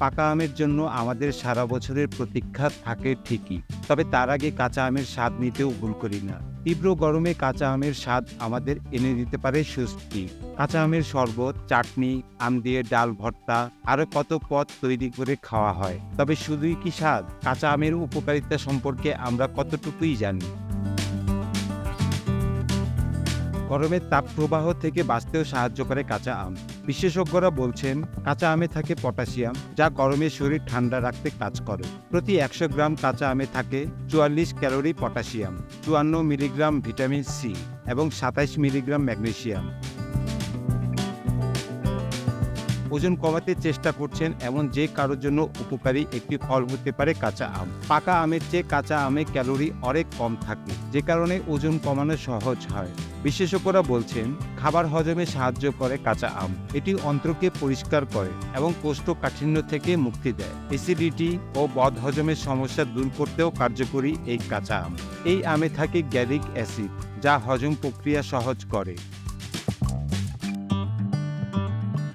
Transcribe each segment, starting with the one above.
পাকা আমের জন্য আমাদের সারা বছরের প্রতীক্ষা থাকে ঠিকই, তবে তার আগে কাঁচা আমের স্বাদ নিতেও ভুল করি না। তীব্র গরমে কাঁচা আমের স্বাদ আমাদের এনে দিতে পারে স্বস্তি। কাঁচা আমের শরবত, চাটনি, আম দিয়ে ডাল ভর্তা আরও কত পদ তৈরি করে খাওয়া হয়। তবে শুধুই কি স্বাদ? কাঁচা আমের উপকারিতা সম্পর্কে আমরা কতটুকুই জানি? গরমের তাপ প্রবাহ থেকে বাঁচতেও সাহায্য করে কাঁচা আম। বিশেষজ্ঞরা বলছেন, কাঁচা আমে থাকে পটাশিয়াম, যা গরমে শরীর ঠান্ডা রাখতে কাজ করে। প্রতি একশো গ্রাম কাঁচা আমে থাকে চুয়াল্লিশ ক্যালোরি পটাশিয়াম, চুয়ান্ন মিলিগ্রাম ভিটামিন সি এবং সাতাইশ মিলিগ্রাম ম্যাগনেসিয়াম ওজন কমাতে চেষ্টা করছেন এমন যে কারোর জন্য উপকারী একটি ফল হতে পারে কাঁচা আম। পাকা আমের চেয়ে কাঁচা আমে ক্যালোরি অনেক কম থাকে, যে কারণে ওজন কমানো সহজ হয়। বিশেষজ্ঞরা বলছেন, খাবার হজমে সাহায্য করে কাঁচা আম। এটি অন্ত্রকে পরিষ্কার করে এবং কোষ্ঠকাঠিন্য থেকে মুক্তি দেয়। অ্যাসিডিটি ও বদ হজমের সমস্যা দূর করতেও কার্যকরী এই কাঁচা আম। এই আমে থাকে গ্যালিক অ্যাসিড, যা হজম প্রক্রিয়া সহজ করে।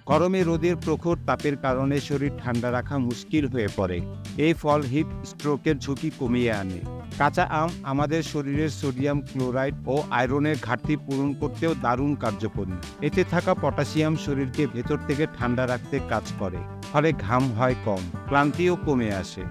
গরমে রোদের প্রখর তাপের কারণে শরীর ঠান্ডা রাখা মুশকিল হয়ে পড়ে। এই ফল হিট স্ট্রোকের ঝুঁকি কমিয়ে আনে। কাঁচা আম আমাদের শরীরের সোডিয়াম ক্লোরাইড ও আয়রনের ঘাটতি পূরণ করতেও দারুণ কার্যকরী। এতে থাকা পটাশিয়াম শরীরকে ভেতর থেকে ঠান্ডা রাখতে কাজ করে, ফলে ঘাম হয় কম, ক্লান্তিও কমে আসে।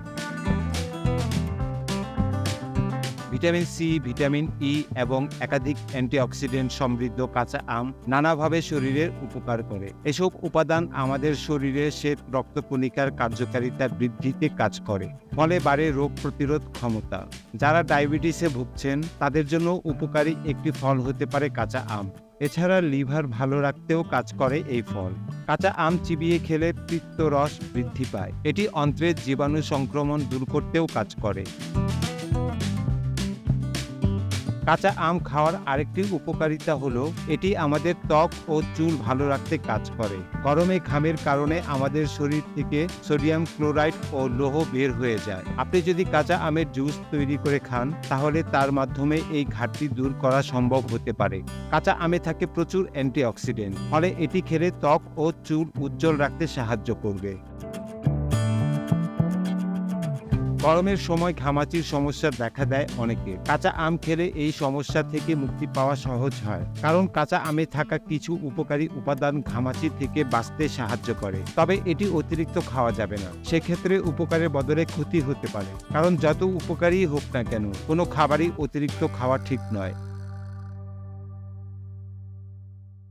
ভিটামিন সি, ভিটামিন ই এবং একাধিক অ্যান্টিঅক্সিডেন্ট সমৃদ্ধ কাঁচা আম নানাভাবে শরীরের উপকার করে। এসব উপাদান আমাদের শরীরে শ্বেত রক্তকণিকার কার্যকারিতা বৃদ্ধিতে কাজ করে, ফলে বাড়ে রোগ প্রতিরোধ ক্ষমতা। যারা ডায়াবেটিসে ভুগছেন, তাদের জন্য উপকারী একটি ফল হতে পারে কাঁচা আম। এছাড়া লিভার ভালো রাখতেও কাজ করে এই ফল। কাঁচা আম চিবিয়ে খেলে পিত্তরস বৃদ্ধি পায়। এটি অন্ত্রের জীবাণু সংক্রমণ দূর করতেও কাজ করে। কাঁচা আম খাওয়ার আরেকটি উপকারিতা হলো, এটি আমাদের ত্বক ও চুল ভালো রাখতে কাজ করে। গরমে ঘামের কারণে আমাদের শরীর থেকে সোডিয়াম ক্লোরাইড ও লোহ বের হয়ে যায়। আপনি যদি কাঁচা আমের জুস তৈরি করে খান, তাহলে তার মাধ্যমে এই ঘাটতি দূর করা সম্ভব হতে পারে। কাঁচা আমে থাকে প্রচুর অ্যান্টিঅক্সিডেন্ট, ফলে এটি খেলে ত্বক ও চুল উজ্জ্বল রাখতে সাহায্য করবে। গরমের সময় ঘামাচির সমস্যা দেখা দেয় অনেকে। কাঁচা আম খেলে এই সমস্যা থেকে মুক্তি পাওয়া সহজ হয়, কারণ কাঁচা আমে থাকা কিছু উপকারী উপাদান ঘামাচি থেকে বাঁচতে সাহায্য করে। তবে এটি অতিরিক্ত খাওয়া যাবে না। সেক্ষেত্রে উপকারের বদলে ক্ষতি হতে পারে, কারণ যত উপকারী হোক না কেন, কোনো খাবারই অতিরিক্ত খাওয়া ঠিক নয়।